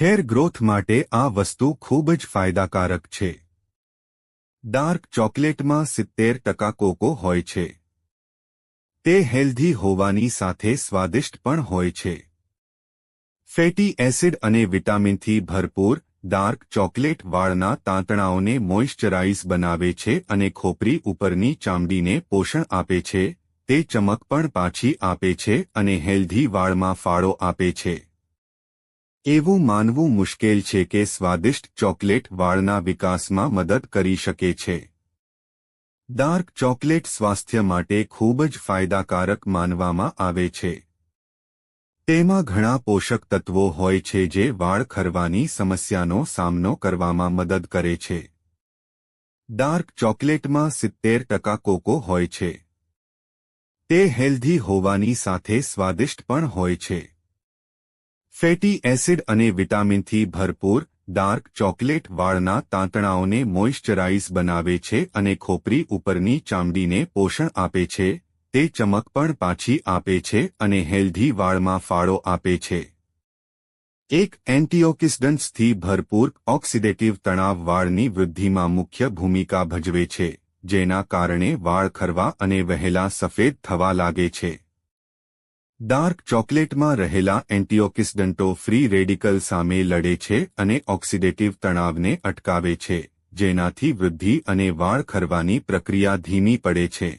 Hair growth માટે આ વસ્તુ ખૂબ જ ફાયદાકારક છે. ડાર્ક ચોકલેટમાં સિત્તેર ટકા કોકો હોય છે. તે હેલ્ધી હોવાની સાથે સ્વાદિષ્ટ પણ હોય છે. ફેટી એસિડ અને વિટામિનથી ભરપૂર ડાર્ક ચોકલેટ વાળના તાંતણાઓને મોઇશ્ચરાઇઝ બનાવે છે અને ખોપરી ઉપરની ચામડીને પોષણ આપે છે, તે ચમક પણ પાછી આપે છે અને હેલ્ધી વાળમાં ફાળો આપે છે. એવું માનવું મુશ્કેલ છે કે સ્વાદિષ્ટ ચોકલેટ વાળના વિકાસમાં મદદ કરી શકે છે. ડાર્ક ચોકલેટ સ્વાસ્થ્ય માટે ખૂબ જ ફાયદાકારક માનવામાં આવે છે. તેમાં ઘણા પોષક તત્વો હોય છે જે વાળ ખરવાની સમસ્યાનો સામનો કરવામાં મદદ કરે છે. ડાર્ક ચોકલેટમાં સિત્તેર ટકા કોકો હોય છે. તે હેલ્ધી હોવાની સાથે સ્વાદિષ્ટ પણ હોય છે. ફેટી એસિડ અને વિટામિનથી ભરપૂર, ડાર્ક ચોકલેટ વાળના તાંતણાઓને મોઇશ્ચરાઇઝ બનાવે છે અને ખોપરી ઉપરની ચામડીને પોષણ આપે છે, તે ચમક પણ પાછી આપે છે અને હેલ્ધી વાળમાં ફાળો આપે છે. એક એન્ટીઓક્સિડન્ટ્સથી ભરપૂર ઓક્સિડેટિવ તણાવ વાળની વૃદ્ધિમાં મુખ્ય ભૂમિકા ભજવે છે, જેના કારણે વાળ ખરવા અને વહેલા સફેદ થવા લાગે છે. ડાર્ક ચોકલેટમાં રહેલા એન્ટીઓક્સિડન્ટો ફ્રી રેડિકલ સામે લડે છે અને ઓક્સિડેટિવ તણાવને અટકાવે છે, જેનાથી વૃદ્ધિ અને વાળ ખરવાની પ્રક્રિયા ધીમી પડે છે.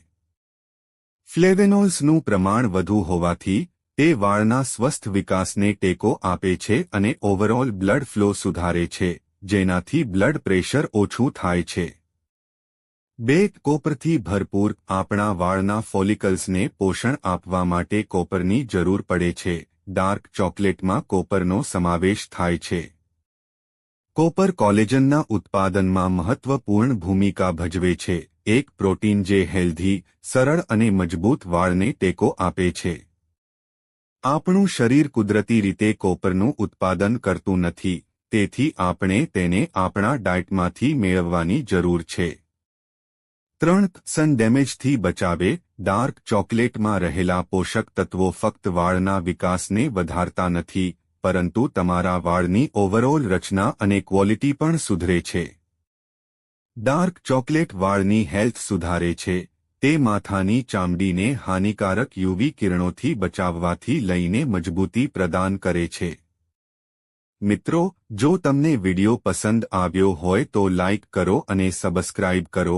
ફ્લેવેનોલ્સનું પ્રમાણ વધુ હોવાથી, તે વાળના સ્વસ્થ વિકાસને ટેકો આપે છે અને ઓવરઓલ બ્લડ ફ્લો સુધારે છે, જેનાથી બ્લડ પ્રેશર ઓછું થાય છે. બે કોપરથી ભરપૂર આપણા વાળના ફોલિકલ્સને પોષણ આપવા માટે કોપરની જરૂર પડે છે. ડાર્ક ચોકલેટમાં કોપરનો સમાવેશ થાય છે. કોપર કોલેજનના ઉત્પાદનમાં મહત્વપૂર્ણ ભૂમિકા ભજવે છે. એક પ્રોટીન જે હેલ્ધી, સરળ અને મજબૂત વાળને ટેકો આપે છે. આપણું શરીર કુદરતી રીતે કોપરનું ઉત્પાદન કરતું નથી, તેથી આપણે તેને આપણા ડાયટમાંથી મેળવવાની જરૂર છે. ત્રણ સન ડેમેજથી બચાવે, ડાર્ક ચોકલેટમાં રહેલા પોષક તત્વો ફક્ત વાળના વિકાસને વધારતા નથી, પરંતુ તમારા વાળની ઓવરઓલ રચના અને ક્વોલિટી પણ સુધરે છે. ડાર્ક ચોકલેટ વાળની હેલ્થ સુધારે છે, તે માથાની ચામડીને હાનિકારક યુવી કિરણોથી બચાવવાથી લઈને મજબૂતી પ્રદાન કરે છે. મિત્રો, જો તમને વિડિયો પસંદ આવ્યો હોય તો લાઇક કરો અને સબસ્ક્રાઇબ કરો